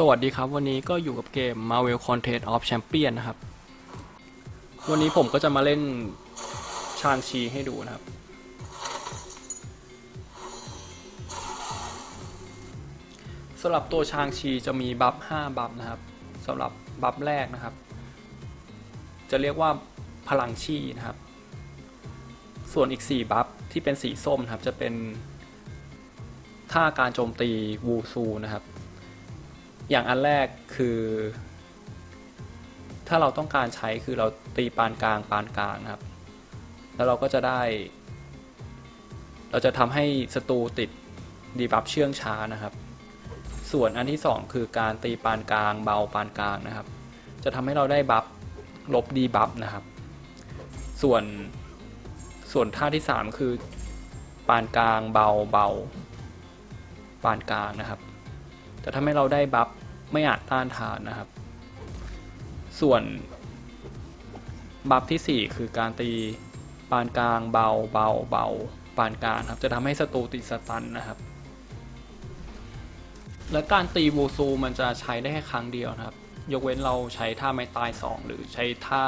สวัสดีครับ วันนี้ก็อยู่กับเกม Marvel Contest of Champion นะครับ วันนี้ผมก็จะมาเล่นชางชีให้ดูนะครับ สำหรับตัวชางชีจะมีบัฟ 5 บัฟนะครับสำหรับบัฟแรกนะครับ จะเรียกว่าพลังชีนะครับ ส่วนอีก 4 บัฟที่เป็นสีส้มนะครับจะเป็นท่าการโจมตีวูซูนะครับ อย่างอันแรกคือ ถ้าเราต้องการใช้คือเราตีปานกลางปานกลางนะครับ แล้วเราก็จะได้ เราจะทำให้ศัตรูติดดีบัฟเชื่องช้านะครับ ส่วนอันที่ 2 คือการตีปานกลางเบาปานกลางนะครับ จะทำให้เราได้บัฟลบดีบัฟนะครับ ส่วนส่วนท่าที่ 3 คือ ปานกลางเบาเบาปานกลางนะครับ จะทำให้เราได้บัฟ ไม่อาจต้านทานนะครับ ส่วนบัฟที่ 4 คือการตีปานกลางเบาเบาเบาปานกลางครับ จะทำให้ศัตรูติดสตันนะครับ และการตีวูซูมันจะใช้ได้แค่ครั้งเดียวนะครับ ยกเว้นเราใช้ท่าไม้ตาย 2 หรือใช้ท่า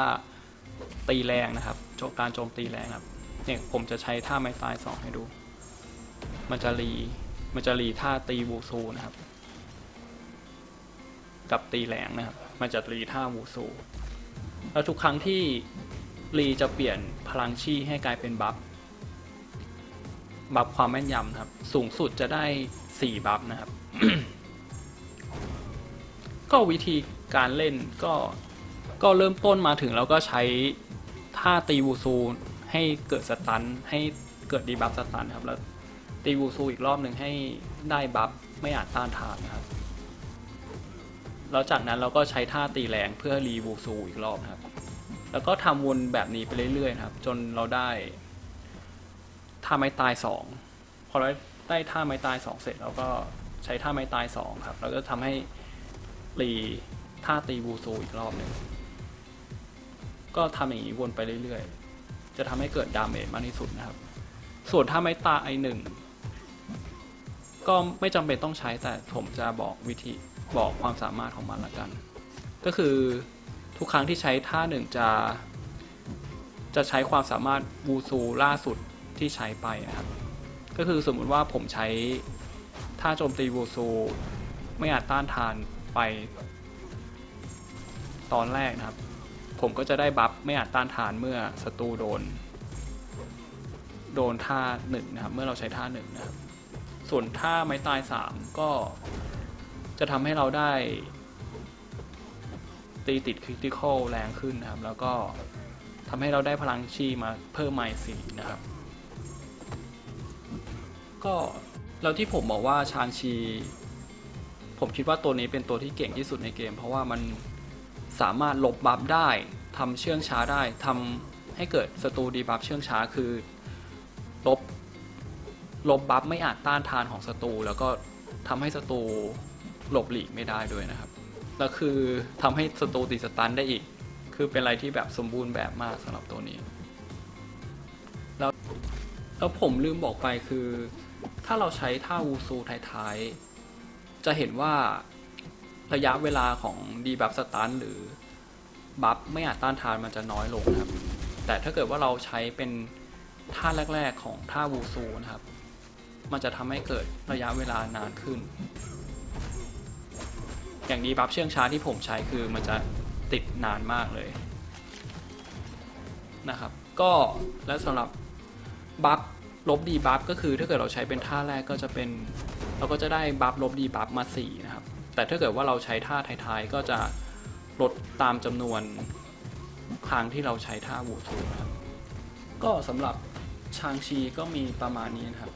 ตีแรงนะครับโจการโจมตีแรงครับเนี่ยผมจะใช้ท่าไม้ตาย 2 ให้ดู มันจะรีมันจะรีท่าตีวูซูนะครับ กับตีแรงนะครับมันจะรีท่าวูซู แล้วทุกครั้งที่รีจะเปลี่ยนพลังชีให้กลายเป็นบัฟ บัฟความแม่นยำนะครับ สูงสุดจะได้ 4 บัฟนะครับ ก็วิธีการเล่นก็ก็เริ่มต้นมาถึงแล้วก็ใช้ท่าตีวูซูให้เกิดสตันให้เกิดดีบัฟสตันครับแล้วตีวูซูอีกรอบหนึ่งให้ได้บัฟไม่อาจต้านทานนะครับ แล้วจากนั้นเราก็ใช้ท่าตีแรงเพื่อรีวูซูอีกรอบครับ แล้วก็ทำวนแบบนี้ไปเรื่อยๆครับ จนเราได้ท่าไม้ตายสองพอเราได้ท่าไม้ตายสองเสร็จเราก็ใช้ท่าไม้ตายสองครับ แล้วก็ทำให้รีท่าตีวูซูอีกรอบหนึ่งก็ทำอย่างนี้วนไปเรื่อยๆ จะทำให้เกิดดาเมจมากที่สุดนะครับ ส่วนท่าไม้ตายหนึ่งก็ไม่จำเป็นต้องใช้แต่ผมจะบอกวิธี บอกความสามารถของมันละกัน ก็คือทุกครั้งที่ใช้ท่าหนึ่งจะ จะใช้ความสามารถวูซูล่าสุดที่ใช้ไปนะครับ ก็คือสมมุติว่าผมใช้ท่าโจมตีวูซูไม่อาจต้านทานไป ตอนแรกนะครับ ผมก็จะได้บัฟไม่อาจต้านทานเมื่อศัตรูโดน โดนท่าหนึ่งนะครับ เมื่อเราใช้ท่าหนึ่งนะครับ ส่วนท่าไม้ตายสามก็ จะทำให้เราได้ ตีติดคริติคอลแรงขึ้นนะครับ แล้วก็ทำให้เราได้พลังชีมาเพิ่มไมล์สีนะครับ ก็แล้วที่ผมบอกว่าชางชี ผมคิดว่าตัวนี้เป็นตัวที่เก่งที่สุดในเกม เพราะว่ามันสามารถลบบัฟได้ทำเชื่องช้าได้ทำให้เกิดศัตรูดีบัฟเชื่องช้าคือลบลบบัฟไม่อาจต้านทานของศัตรูแล้วก็ทำให้ศัตรู หลบหลีกไม่ได้ด้วยนะครับ แล้วคือทำให้ศัตรูติสตันได้อีก คือเป็นอะไรที่แบบสมบูรณ์แบบมากสำหรับตัวนี้ แล้วแล้วผมลืมบอกไปคือ ถ้าเราใช้ท่าวูซูท้ายๆ จะเห็นว่าระยะเวลาของดีบัฟสตันหรือบัฟไม่อาจต้านทานมันจะน้อยลงครับ แต่ถ้าเกิดว่าเราใช้เป็นท่าแรก ๆ ของท่าวูซูนะครับ มันจะทำให้เกิดระยะเวลานานขึ้น อย่างดีบัฟเชื่องช้าที่ผมใช้คือมันจะติดนานมากเลยนะครับก็และสำหรับบัฟลบดีบัฟก็คือถ้าเกิดเราใช้เป็นท่าแรกก็จะเป็น เราก็จะได้บัฟลบดีบัฟมา4นะครับแต่ถ้าเกิดว่าเราใช้ท่าท้ายๆก็จะลดตามจำนวนครั้งที่เราใช้ท่าวูซูนะครับก็สำหรับชางชีก็มีประมาณนี้นะครับ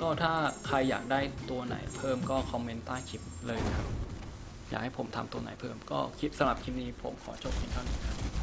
ก็ถ้าใครอยากได้ตัวไหนเพิ่มก็คอมเมนต์ใต้คลิปเลยนะครับ อยากให้ผมทำตัวไหนเพิ่มก็คลิปสำหรับคลิปนี้ผมขอจบเพียงเท่านี้ครับ